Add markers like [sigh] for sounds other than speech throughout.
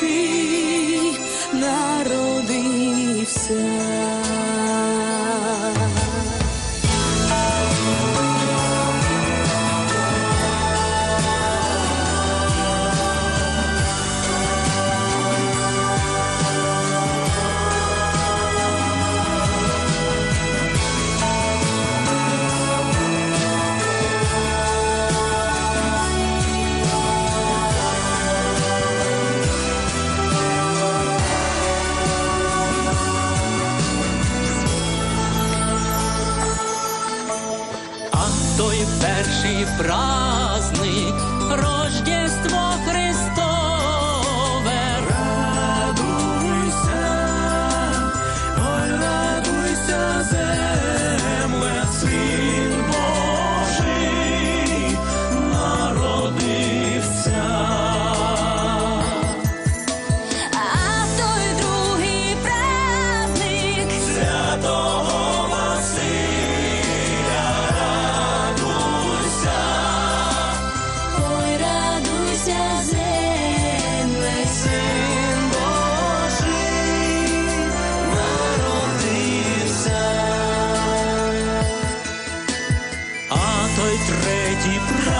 tree. той перший праздник рожден. той третій правий.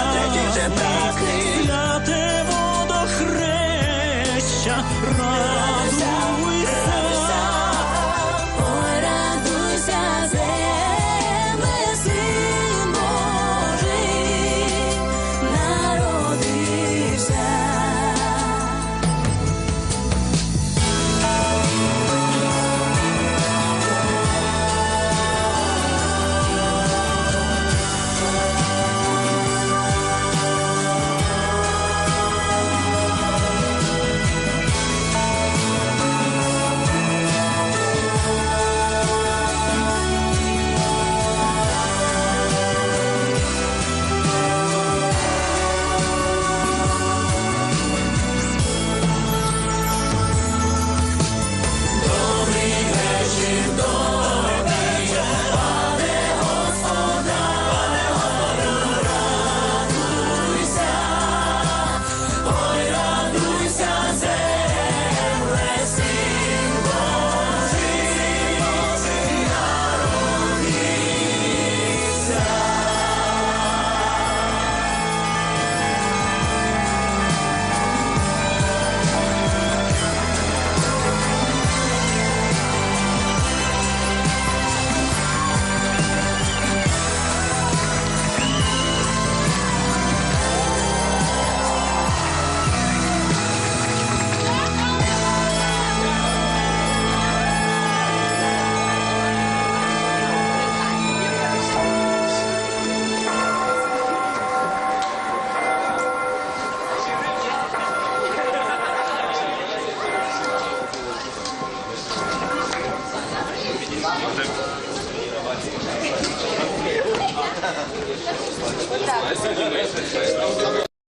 Boa [laughs] tarde.